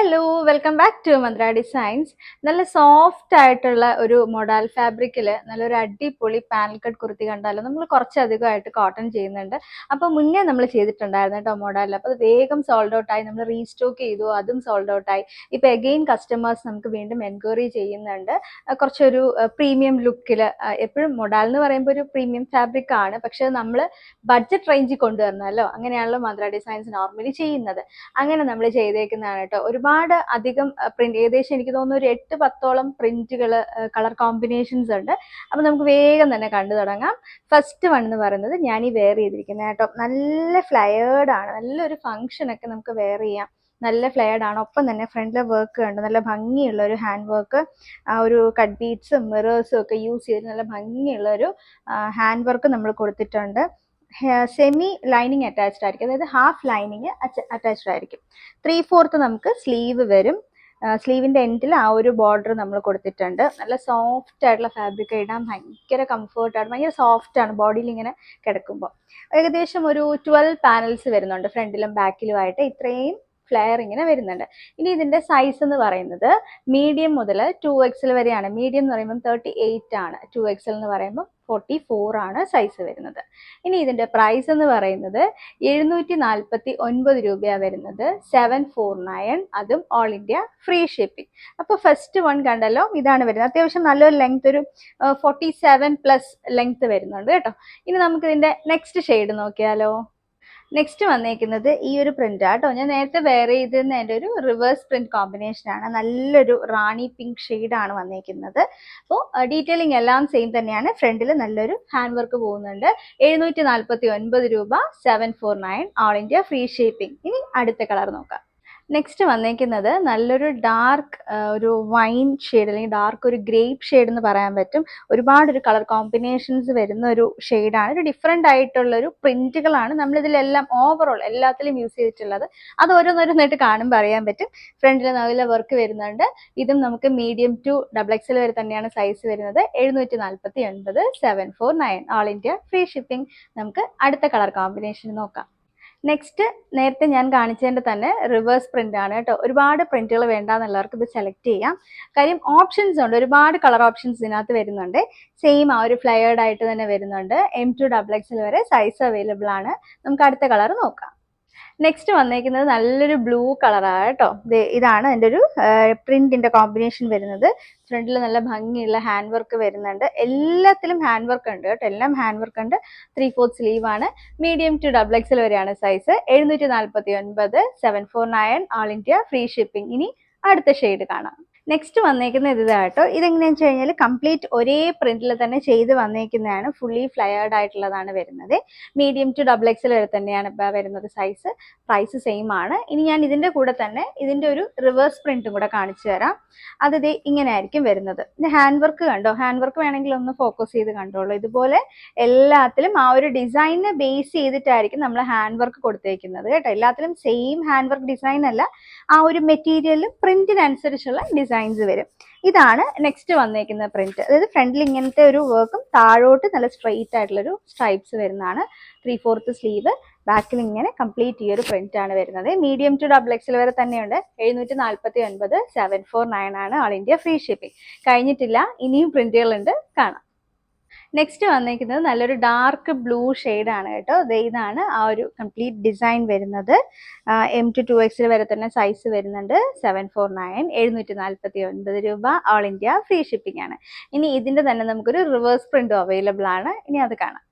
Hello welcome back to Mantra designs നല്ല soft ആയിട്ടുള്ള ഒരു മൊഡാൽ ഫാബ്രിക്കിൽ നല്ലൊരു അടിപൊളി പാനൽ കട്ട് കുർത്തി കണ്ടാലോ നമ്മൾ കുറച്ചധികമായിട്ട് കോട്ടൺ ചെയ്യുന്നുണ്ട്. അപ്പോൾ മുന്നേ നമ്മൾ ചെയ്തിട്ടുണ്ടായിരുന്നു കേട്ടോ മൊഡാലിൽ അപ്പോൾ വേഗം സോൾഡ് ഔട്ട് ആയി നമ്മൾ റീസ്റ്റോക്ക് ചെയ്തു അതും സോൾഡ് ഔട്ട് ആയി. ഇപ്പോൾ എഗെയിൻ കസ്റ്റമേഴ്സ് നമുക്ക് വീണ്ടും എൻക്വയറി ചെയ്യുന്നുണ്ട്. കുറച്ചൊരു പ്രീമിയം ലുക്കിൽ എപ്പോഴും മൊഡാൽ എന്ന് പറയുമ്പോൾ ഒരു പ്രീമിയം ഫാബ്രിക് ആണ്. പക്ഷേ നമ്മൾ ബഡ്ജറ്റ് റേഞ്ചിൽ കൊണ്ടുവരണമല്ലോ അങ്ങനെയാണല്ലോ മന്ത്ര ഡിസൈൻസ് നോർമലി ചെയ്യുന്നത്. അങ്ങനെ നമ്മൾ ചെയ്തേക്കുന്നതാണ് കേട്ടോ. ഒരുപാട് അധികം പ്രിന്റ് ഏകദേശം എനിക്ക് തോന്നുന്നു ഒരു എട്ട് പത്തോളം പ്രിന്റുകൾ കളർ കോമ്പിനേഷൻസ് ഉണ്ട്. അപ്പോൾ നമുക്ക് വേഗം തന്നെ കണ്ടു തുടങ്ങാം. ഫസ്റ്റ് വൺ എന്ന് പറയുന്നത് ഞാൻ ഈ വെയർ ചെയ്തിരിക്കുന്നത് കേട്ടോ. നല്ല ഫ്ലയേർഡ് ആണ്. നല്ലൊരു ഫംഗ്ഷൻ ഒക്കെ നമുക്ക് വെയർ ചെയ്യാം. നല്ല ഫ്ലെയർഡ് ആണ്. ഒപ്പം തന്നെ ഫ്രണ്ടിലെ വർക്ക് കണ്ട്? നല്ല ഭംഗിയുള്ള ഒരു ഹാൻഡ് വർക്ക് ആ ഒരു കട്ട് ബീറ്റ്സും മിറേഴ്സും ഒക്കെ യൂസ് ചെയ്ത് നല്ല ഭംഗിയുള്ള ഒരു ഹാൻഡ് വർക്ക് നമ്മൾ കൊടുത്തിട്ടുണ്ട്. സെമി ലൈനിങ് അറ്റാച്ച്ഡ് ആയിരിക്കും. അതായത് ഹാഫ് ലൈനിങ് അറ്റാച്ച്ഡ് ആയിരിക്കും. ത്രീ ഫോർത്ത് നമുക്ക് സ്ലീവ് വരും. സ്ലീവിന്റെ എൻഡിൽ ആ ഒരു ബോർഡർ നമ്മൾ കൊടുത്തിട്ടുണ്ട്. നല്ല സോഫ്റ്റ് ആയിട്ടുള്ള ഫാബ്രിക് ഇടാൻ ഭയങ്കര കംഫർട്ടാണ് ഭയങ്കര സോഫ്റ്റ് ആണ്. ബോഡിയിൽ ഇങ്ങനെ കിടക്കുമ്പോൾ ഏകദേശം ഒരു ട്വൽവ് പാനൽസ് വരുന്നുണ്ട് ഫ്രണ്ടിലും ബാക്കിലുമായിട്ട് ഇത്രയും ഫ്ലെയർ ഇങ്ങനെ വരുന്നുണ്ട്. ഇനി ഇതിന്റെ സൈസ് എന്ന് പറയുന്നത് മീഡിയം മുതൽ ടു എക്സൽ വരെയാണ്. മീഡിയം എന്ന് പറയുമ്പോൾ തേർട്ടി എയ്റ്റ് ആണ് ടു എക്സൽ എന്ന് പറയുമ്പോൾ ഫോർട്ടി ഫോർ ആണ് സൈസ് വരുന്നത്. ഇനി ഇതിന്റെ പ്രൈസ് എന്ന് പറയുന്നത് എഴുന്നൂറ്റി നാൽപ്പത്തി ഒൻപത് രൂപയാണ് വരുന്നത്. സെവൻ ഫോർ നയൻ അതും ഓൾ ഇന്ത്യ ഫ്രീ ഷിപ്പിംഗ് അപ്പോൾ ഫസ്റ്റ് വൺ കണ്ടല്ലോ ഇതാണ് വരുന്നത്. അത്യാവശ്യം നല്ലൊരു ലെങ്ത് ഒരു ഫോർട്ടി സെവൻ പ്ലസ് ലെങ്ത് വരുന്നുണ്ട് കേട്ടോ. ഇനി നമുക്ക് ഇതിന്റെ നെക്സ്റ്റ് ഷെയ്ഡ് നോക്കിയാലോ. നെക്സ്റ്റ് വന്നേക്കുന്നത് ഈ ഒരു പ്രിന്റ് ആട്ടോ ഞാൻ നേരത്തെ വെയർ ചെയ്തിരുന്ന എന്റെ ഒരു റിവേഴ്സ് പ്രിന്റ് കോമ്പിനേഷൻ ആണ്. നല്ലൊരു റാണി പിങ്ക് ആണ് വന്നേക്കുന്നത്. അപ്പോൾ ഡീറ്റെയിലിംഗ് എല്ലാം സെയിം തന്നെയാണ്. ഫ്രണ്ടിൽ നല്ലൊരു ഹാൻഡ് വർക്ക് പോകുന്നുണ്ട്. എഴുന്നൂറ്റി രൂപ seven four nine all India free shipping ഇനി അടുത്ത കളർ നോക്കാം. നെക്സ്റ്റ് വന്നേക്കുന്നത് നല്ലൊരു ഡാർക്ക് ഒരു വൈൻ ഷെയ്ഡ് അല്ലെങ്കിൽ ഡാർക്ക് ഒരു ഗ്രേപ്പ് ഷെയ്ഡ് എന്ന് പറയാൻ പറ്റും. ഒരുപാട് ഒരു കളർ കോമ്പിനേഷൻസ് വരുന്ന ഒരു ഷെയ്ഡാണ് ഒരു ഡിഫറെന്റ് ആയിട്ടുള്ള ഒരു പ്രിന്റുകളാണ് നമ്മളിതിലെല്ലാം ഓവറോൾ എല്ലാത്തിലും യൂസ് ചെയ്തിട്ടുള്ളത്. അത് ഓരോന്നോരോന്നായിട്ട് കാണുമ്പോൾ അറിയാൻ പറ്റും. ഫ്രണ്ടിൽ നല്ല വർക്ക് വരുന്നുണ്ട്. ഇതും നമുക്ക് മീഡിയം ടു ഡബിൾ എക്സൽ വരെ തന്നെയാണ് സൈസ് വരുന്നത്. എഴുന്നൂറ്റി നാൽപ്പത്തി ഒൻപത് seven four nine all India free shipping നമുക്ക് അടുത്ത കളർ കോമ്പിനേഷൻ നോക്കാം. നെക്സ്റ്റ് നേരത്തെ ഞാൻ കാണിച്ചതിന്റെ തന്നെ റിവേഴ്സ് പ്രിന്റ് ആണ് കേട്ടോ. ഒരുപാട് പ്രിന്റുകൾ വേണ്ടാന്നുള്ളവർക്ക് ഇത് സെലക്ട് ചെയ്യാം. കാര്യം ഓപ്ഷൻസ് ഉണ്ട്. ഒരുപാട് കളർ ഓപ്ഷൻസ് ഇതിനകത്ത് വരുന്നുണ്ട്. സെയിം ആ ഒരു ഫ്ലയേർഡ് ആയിട്ട് തന്നെ വരുന്നുണ്ട്. എം ടു ഡബിൾ എക്സിൽ വരെ സൈസ് അവൈലബിൾ ആണ്. നമുക്ക് അടുത്ത കളർ നോക്കാം. നെക്സ്റ്റ് വന്നേക്കുന്നത് നല്ലൊരു ബ്ലൂ കളറാണ് കേട്ടോ. ഇതാണ് എന്റെ ഒരു പ്രിന്റിന്റെ കോമ്പിനേഷൻ വരുന്നത്. ഫ്രണ്ടിൽ നല്ല ഭംഗിയുള്ള ഹാൻഡ് വർക്ക് വരുന്നുണ്ട്. എല്ലാത്തിലും ഹാൻഡ് വർക്ക് ഉണ്ട് കേട്ടോ. എല്ലാം ഹാൻഡ് വർക്ക് ഉണ്ട്. ത്രീ ഫോർത്ത് സ്ലീവ് ആണ് മീഡിയം ടു ഡബിൾ എക്സൽ വരെയാണ് സൈസ് എഴുന്നൂറ്റി നാൽപ്പത്തി ഒൻപത് seven four nine all India free shipping ഇനി അടുത്ത ഷെയ്ഡ് കാണാം. നെക്സ്റ്റ് വന്നേക്കുന്ന ഇത് കേട്ടോ. ഇതെങ്ങനെയാണെന്ന് വെച്ച് കഴിഞ്ഞാൽ കംപ്ലീറ്റ് ഒരേ പ്രിന്റിൽ തന്നെ ചെയ്ത് വന്നേക്കുന്നതാണ്. ഫുള്ളി ഫ്ലയേർഡ് ആയിട്ടുള്ളതാണ് വരുന്നത്. മീഡിയം ടു ഡബിൾ എക്സൽ വരെ തന്നെയാണ് ഇപ്പോൾ വരുന്നത് സൈസ് പ്രൈസ് സെയിം ആണ്. ഇനി ഞാൻ ഇതിന്റെ കൂടെ തന്നെ ഇതിന്റെ ഒരു റിവേഴ്സ് പ്രിന്റും കൂടെ കാണിച്ചു തരാം. അത് ഇങ്ങനെ ആയിരിക്കും വരുന്നത്. ഹാൻഡ് വർക്ക് കണ്ടോ? ഹാൻഡ് വർക്ക് വേണമെങ്കിൽ ഒന്ന് ഫോക്കസ് ചെയ്ത് കണ്ടോളൂ. ഇതുപോലെ എല്ലാത്തിലും ആ ഒരു ഡിസൈനെ ബേസ് ചെയ്തിട്ടായിരിക്കും നമ്മൾ ഹാൻഡ് വർക്ക് കൊടുത്തേക്കുന്നത് കേട്ടോ. എല്ലാത്തിലും സെയിം ഹാൻഡ് വർക്ക് ഡിസൈൻ അല്ല. ആ ഒരു മെറ്റീരിയലും പ്രിന്റിനനുസരിച്ചുള്ള ഡിസൈൻസ് വരും. ഇതാണ് നെക്സ്റ്റ് വന്നേക്കുന്ന പ്രിന്റ് അതായത് ഫ്രണ്ടിൽ ഇങ്ങനത്തെ ഒരു വർക്കും താഴോട്ട് നല്ല സ്ട്രെയിറ്റ് ആയിട്ടുള്ളൊരു സ്ട്രൈപ്സ് വരുന്നതാണ്. ത്രീ ഫോർത്ത് സ്ലീവ് ബാക്കിൽ ഇങ്ങനെ കംപ്ലീറ്റ് ഈ ഒരു പ്രിന്റ് ആണ് വരുന്നത്. മീഡിയം ടു ഡബിൾ എക്സൽ വരെ തന്നെയുണ്ട്. എഴുന്നൂറ്റി നാൽപ്പത്തി ഒൻപത് സെവൻ ഫോർ നയൻ ആണ് ഓൾ ഇന്ത്യ ഫ്രീ ഷിപ്പിംഗ് കഴിഞ്ഞിട്ടില്ല ഇനിയും പ്രിന്റുകളുണ്ട് കാണാം. നെക്സ്റ്റ് വന്നിരിക്കുന്നത് നല്ലൊരു ഡാർക്ക് ബ്ലൂ ആണ് കേട്ടോ. ഇതാണ് ആ ഒരു കംപ്ലീറ്റ് ഡിസൈൻ വരുന്നത്. എം ടു ടു എക്സിൽ വരെ തന്നെ സൈസ് വരുന്നുണ്ട്. സെവൻ ഫോർ നയൻ എഴുന്നൂറ്റി നാൽപ്പത്തി ഒൻപത് രൂപ ഓൾ ഇന്ത്യ ഫ്രീ ഷിപ്പിംഗ് ആണ്. ഇനി ഇതിന്റെ തന്നെ നമുക്കൊരു റിവേഴ്സ് പ്രിന്റും അവൈലബിൾ ആണ്. ഇനി അത് കാണാം.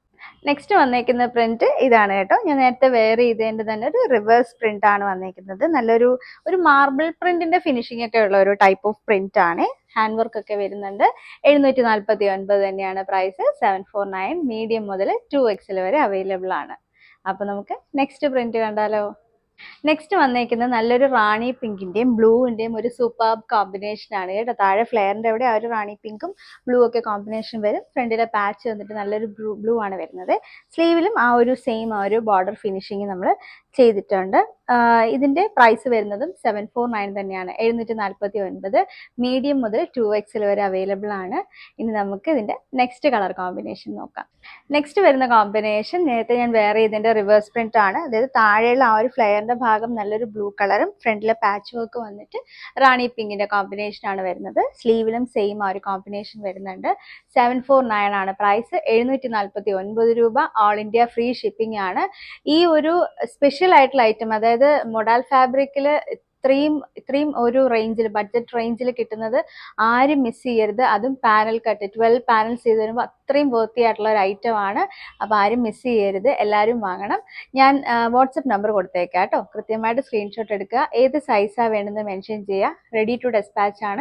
നെക്സ്റ്റ് വന്നേക്കുന്ന പ്രിന്റ് ഇതാണ് കേട്ടോ. ഞാൻ നേരത്തെ വെയർ ചെയ്തതിന്റെ തന്നെ ഒരു റിവേഴ്സ് പ്രിന്റ് ആണ് വന്നേക്കുന്നത്. നല്ലൊരു ഒരു മാർബിൾ പ്രിന്റിന്റെ ഫിനിഷിംഗ് ഒക്കെ ഉള്ള ഒരു ടൈപ്പ് ഓഫ് പ്രിന്റ് ആണ്. ഹാൻഡ് വർക്ക് ഒക്കെ വരുന്നുണ്ട്. എഴുന്നൂറ്റി നാൽപ്പത്തി ഒൻപത് തന്നെയാണ് price seven four nine medium മുതൽ ടു എക്സിൽ വരെ അവൈലബിൾ ആണ്. അപ്പോൾ നമുക്ക് നെക്സ്റ്റ് പ്രിന്റ് കണ്ടാലോ? നെക്സ്റ്റ് വന്നേക്കുന്നത് നല്ലൊരു റാണി പിങ്കിന്റെയും ബ്ലൂവിന്റെയും ഒരു സൂപ്പർ കോമ്പിനേഷൻ ആണ് കേട്ടോ. താഴെ ഫ്ലെയറിന്റെ അവിടെ ആ ഒരു റാണി പിങ്കും ബ്ലൂ ഒക്കെ കോമ്പിനേഷൻ വരും. ഫ്രണ്ടിലെ പാച്ച് വന്നിട്ട് നല്ലൊരു ബ്ലൂ ബ്ലൂ ആണ് വരുന്നത്. സ്ലീവിലും ആ ഒരു സെയിം ആ ഒരു ബോർഡർ ഫിനിഷിങ് നമ്മൾ ചെയ്തിട്ടുണ്ട്. ഇതിന്റെ പ്രൈസ് വരുന്നതും സെവൻ ഫോർ നയൻ തന്നെയാണ്. എഴുന്നൂറ്റി നാൽപ്പത്തി ഒൻപത് മീഡിയം മുതൽ ടു എക്സിൽ വരെ അവൈലബിൾ ആണ്. ഇനി നമുക്ക് ഇതിന്റെ നെക്സ്റ്റ് കളർ കോമ്പിനേഷൻ നോക്കാം. നെക്സ്റ്റ് വരുന്ന കോമ്പിനേഷൻ നേരത്തെ ഞാൻ വേറെ ഇതിന്റെ റിവേഴ്സ് പ്രിന്റ് ആണ്. അതായത് താഴെയുള്ള ആ ഒരു ഫ്ലെയറിന്റെ ഭാഗം നല്ലൊരു ബ്ലൂ കളറും ഫ്രണ്ടിലെ പാച്ച് വർക്ക് വന്നിട്ട് റാണി പിങ്കിന്റെ കോമ്പിനേഷൻ ആണ് വരുന്നത്. സ്ലീവിലും സെയിം ആ ഒരു കോമ്പിനേഷൻ വരുന്നുണ്ട്. സെവൻ ഫോർ നയൻ ആണ് പ്രൈസ് എഴുന്നൂറ്റി നാൽപ്പത്തി ഒൻപത് രൂപ ഓൾ ഇന്ത്യ ഫ്രീ ഷിപ്പിംഗ് ആണ്. ഈ ഒരു സ്പെഷ്യൽ ആയിട്ടുള്ള ഐറ്റം അതായത് മൊഡാൽ ഫാബ്രിക്കിൽ ഇത്രയും ഇത്രയും ഒരു റേഞ്ചിൽ ബഡ്ജറ്റ് റേഞ്ചിൽ കിട്ടുന്നത് ആരും മിസ് ചെയ്യരുത്. അതും പാനൽ കട്ട് ട്വൽവ് പാനൽസ് ചെയ്ത് വരുമ്പോൾ അത്രയും വേർത്തി ആയിട്ടുള്ള ഒരു ഐറ്റം ആണ്. അപ്പോൾ ആരും മിസ് ചെയ്യരുത്. എല്ലാവരും വാങ്ങണം. ഞാൻ വാട്സപ്പ് നമ്പർ കൊടുത്തേക്കാം കേട്ടോ. കൃത്യമായിട്ട് സ്ക്രീൻഷോട്ട് എടുക്കുക. ഏത് സൈസാണ് വേണ്ടതെന്ന് മെൻഷൻ ചെയ്യുക. റെഡി ടു ഡെസ്പാച്ച് ആണ്.